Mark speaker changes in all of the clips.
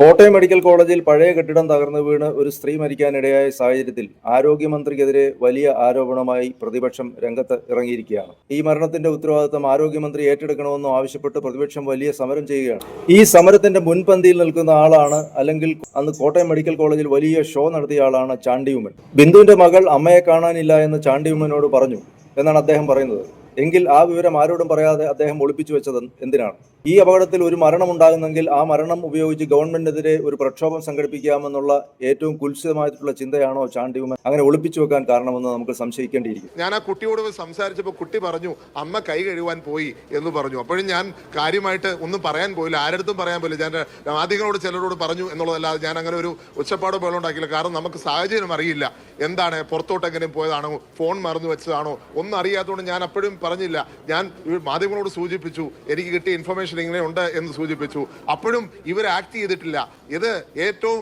Speaker 1: Kottayam medical കോളേജിൽ പഴയ കെട്ടിടം തകർന്നു വീണ് ഒരു സ്ത്രീ മരിക്കാനിടയായ സാഹചര്യത്തിൽ ആരോഗ്യമന്ത്രിക്കെതിരെ വലിയ ആരോപണമായി പ്രതിപക്ഷം രംഗത്ത് ഇറങ്ങിയിരിക്കുകയാണ്. ഈ മരണത്തിന്റെ ഉത്തരവാദിത്തം ആരോഗ്യമന്ത്രി ഏറ്റെടുക്കണമെന്നും ആവശ്യപ്പെട്ട് പ്രതിപക്ഷം വലിയ സമരം ചെയ്യുകയാണ്. ഈ സമരത്തിന്റെ മുൻപന്തിയിൽ നിൽക്കുന്ന ആളാണ് അല്ലെങ്കിൽ അന്ന് കോട്ടയം മെഡിക്കൽ കോളേജിൽ വലിയ ഷോ നടത്തിയ ആളാണ് ചാണ്ടിയുമ്മൻ. ബിന്ദുവിന്റെ മകൾ അമ്മയെ കാണാനില്ല എന്ന് ചാണ്ടിയുമ്മനോട് പറഞ്ഞു എന്നാണ് അദ്ദേഹം പറയുന്നത്. എങ്കിൽ ആ വിവരം ആരോടും പറയാതെ അദ്ദേഹം ഒളിപ്പിച്ചു വെച്ചത് എന്തിനാണ്? ഈ അപകടത്തിൽ ഒരു മരണം ഉണ്ടാകുന്നെങ്കിൽ ആ മരണം ഉപയോഗിച്ച് ഗവൺമെന്റിനെതിരെ ഒരു പ്രക്ഷോഭം സംഘടിപ്പിക്കാമെന്നുള്ള ഏറ്റവും കുൽസിതമായിട്ടുള്ള ചിന്തയാണോ ചാണ്ടി ഉമ്മൻ അങ്ങനെ ഒളിപ്പിച്ചു വെക്കാൻ കാരണമെന്ന് നമുക്ക് സംശയിക്കേണ്ടിയിരിക്കും
Speaker 2: ഞാൻ ആ കുട്ടിയോട് സംസാരിച്ചപ്പോൾ കുട്ടി പറഞ്ഞു അമ്മ കൈ കഴുകാൻ പോയി എന്ന് പറഞ്ഞു. അപ്പോഴും ഞാൻ കാര്യമായിട്ട് ഒന്നും പറയാൻ പോയില്ല ആരടുത്തും പറയാൻ പോയില്ല. ഞാൻ ആദ്യങ്ങളോട് ചിലരോട് പറഞ്ഞു എന്നുള്ളതല്ലാതെ ഞാൻ അങ്ങനെ ഒരു ഉച്ചപ്പാടോ ബഹളം ഉണ്ടാക്കിയില്ല. കാരണം നമുക്ക് സാഹചര്യം അറിയില്ല എന്താണ് പുറത്തോട്ട് എങ്ങനെയും പോയതാണോ ഫോൺ മറന്നു വെച്ചതാണോ ഒന്നും അറിയാത്തതുകൊണ്ട് ഞാൻ അപ്പോഴും പറഞ്ഞില്ല. ഞാൻ മാധ്യമങ്ങളോട് സൂചിപ്പിച്ചു എനിക്ക് കിട്ടിയ ഇൻഫർമേഷൻ ഇങ്ങനെ ഉണ്ട് എന്ന് സൂചിപ്പിച്ചു. അപ്പോഴും ഇവർ ആക്ട് ചെയ്തിട്ടില്ല. ഇത് ഏറ്റവും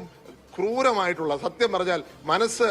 Speaker 2: ക്രൂരമായിട്ടുള്ള സത്യം പറഞ്ഞാൽ മനസ്സ്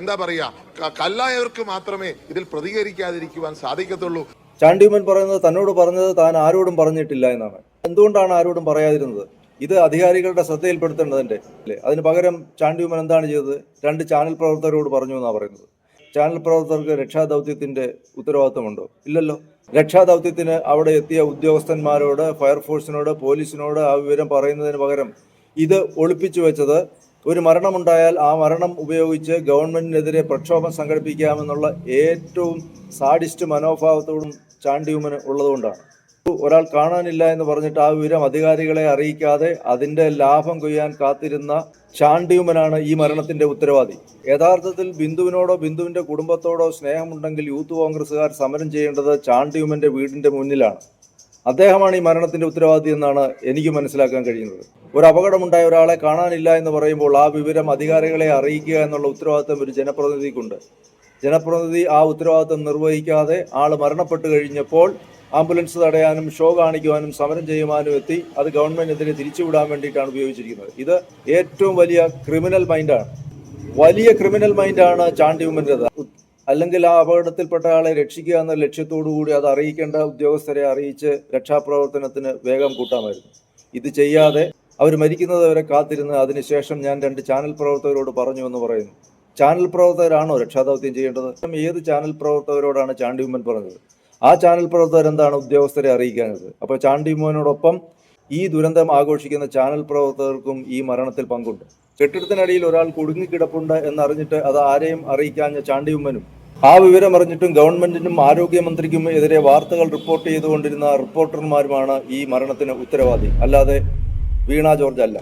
Speaker 2: എന്താ പറയുക കല്ലായവർക്ക് മാത്രമേ ഇതിൽ പ്രതികരിക്കാതിരിക്കുവാൻ സാധിക്കത്തുള്ളൂ.
Speaker 1: ചാണ്ടിമൻ പറയുന്നത് തന്നോട് പറഞ്ഞത് താൻ ആരോടും പറഞ്ഞിട്ടില്ല എന്നാണ്. എന്തുകൊണ്ടാണ് ആരോടും പറയാതിരുന്നത്? ഇത് അധികാരികളുടെ ശ്രദ്ധയിൽപ്പെടുത്തേണ്ടതിന്റെ അല്ലേ? അതിന് പകരം ചാണ്ടിയുമൻ എന്താണ് ചെയ്തത്? രണ്ട് ചാനൽ പ്രവർത്തകരോട് പറഞ്ഞു എന്നാണ് പറയുന്നത്. ചാനൽ പ്രവർത്തകർക്ക് രക്ഷാദൗത്യത്തിന്റെ ഉത്തരവാദിത്തമുണ്ടോ? ഇല്ലല്ലോ. രക്ഷാദൗത്യത്തിന് അവിടെ എത്തിയ ഉദ്യോഗസ്ഥന്മാരോട് ഫയർഫോഴ്സിനോട് പോലീസിനോട് ആ വിവരം പറയുന്നതിന് പകരം ഇത് ഒളിപ്പിച്ചു വെച്ചത് ഒരു മരണമുണ്ടായാൽ ആ മരണം ഉപയോഗിച്ച് ഗവൺമെന്റിനെതിരെ പ്രക്ഷോഭം സംഘടിപ്പിക്കാമെന്നുള്ള ഏറ്റവും സാഡിസ്റ്റ് മനോഭാവത്തോടും ചാണ്ടിയുമന് ഉള്ളതുകൊണ്ടാണ്. ഒരാൾ കാണാനില്ല എന്ന് പറഞ്ഞിട്ട് ആ വിവരം അധികാരികളെ അറിയിക്കാതെ അതിന്റെ ലാഭം കൊയ്യാൻ കാത്തിരുന്ന ചാണ്ടിയുമനാണ് ഈ മരണത്തിന്റെ ഉത്തരവാദി. യഥാർത്ഥത്തിൽ ബിന്ദുവിനോടോ ബിന്ദുവിന്റെ കുടുംബത്തോടോ സ്നേഹമുണ്ടെങ്കിൽ യൂത്ത് കോൺഗ്രസ്സുകാർ സമരം ചെയ്യേണ്ടത് ചാണ്ടിയുമന്റെ വീടിന്റെ മുന്നിലാണ്. അദ്ദേഹമാണ് ഈ മരണത്തിന്റെ ഉത്തരവാദി എന്നാണ് എനിക്ക് മനസ്സിലാക്കാൻ കഴിയുന്നത്. ഒരു അപകടമുണ്ടായ ഒരാളെ കാണാനില്ല എന്ന് പറയുമ്പോൾ ആ വിവരം അധികാരികളെ അറിയിക്കുക എന്നുള്ള ഉത്തരവാദിത്തം ഒരു ജനപ്രതിനിധിക്കുണ്ട്. ജനപ്രതിനിധി ആ ഉത്തരവാദിത്വം നിർവഹിക്കാതെ ആൾ മരണപ്പെട്ടു കഴിഞ്ഞപ്പോൾ ആംബുലൻസ് തടയാനും ഷോ കാണിക്കുവാനും സമരം ചെയ്യുവാനും എത്തി. അത് ഗവൺമെന്റിനെതിരെ തിരിച്ചുവിടാൻ വേണ്ടിയിട്ടാണ് ഉപയോഗിച്ചിരിക്കുന്നത്. ഇത് ഏറ്റവും വലിയ ക്രിമിനൽ മൈൻഡാണ്. വലിയ ക്രിമിനൽ മൈൻഡാണ് ചാണ്ടി ചാണ്ടിയുമ്മന്റെത് അല്ലെങ്കിൽ ആ അപകടത്തിൽപ്പെട്ട ആളെ രക്ഷിക്കുക എന്ന ലക്ഷ്യത്തോടു കൂടി അത് അറിയിക്കേണ്ട ഉദ്യോഗസ്ഥരെ അറിയിച്ച് രക്ഷാപ്രവർത്തനത്തിന് വേഗം കൂട്ടാമായിരുന്നു. ഇത് ചെയ്യാതെ അവർ മരിക്കുന്നത് വരെ കാത്തിരുന്ന് അതിനുശേഷം ഞാൻ രണ്ട് ചാനൽ പ്രവർത്തകരോട് പറഞ്ഞു എന്ന് പറയുന്നു. ചാനൽ പ്രവർത്തകരാണോ രക്ഷാദൗത്യം ചെയ്യേണ്ടത്? ഏത് ചാനൽ പ്രവർത്തകരോടാണ് ചാണ്ടി ഉമ്മൻ പറഞ്ഞത്? ആ ചാനൽ പ്രവർത്തകർ എന്താണ് ഉദ്യോഗസ്ഥരെ അറിയിക്കാനത് അപ്പോൾ ചാണ്ടിയുമ്മനോടൊപ്പം ഈ ദുരന്തം ആഘോഷിക്കുന്ന ചാനൽ പ്രവർത്തകർക്കും ഈ മരണത്തിൽ പങ്കുണ്ട്. കെട്ടിടത്തിനടിയിൽ ഒരാൾ കുടുങ്ങിക്കിടപ്പുണ്ട് എന്നറിഞ്ഞിട്ട് അത് ആരെയും അറിയിക്കാഞ്ഞ ചാണ്ടി ഉമ്മനും ആ വിവരം അറിഞ്ഞിട്ടും ഗവൺമെന്റിനും ആരോഗ്യമന്ത്രിക്കും എതിരെ വാർത്തകൾ റിപ്പോർട്ട് ചെയ്തുകൊണ്ടിരുന്ന റിപ്പോർട്ടർമാരുമാണ് ഈ മരണത്തിന് ഉത്തരവാദി. അല്ലാതെ വീണ ജോർജ് അല്ല.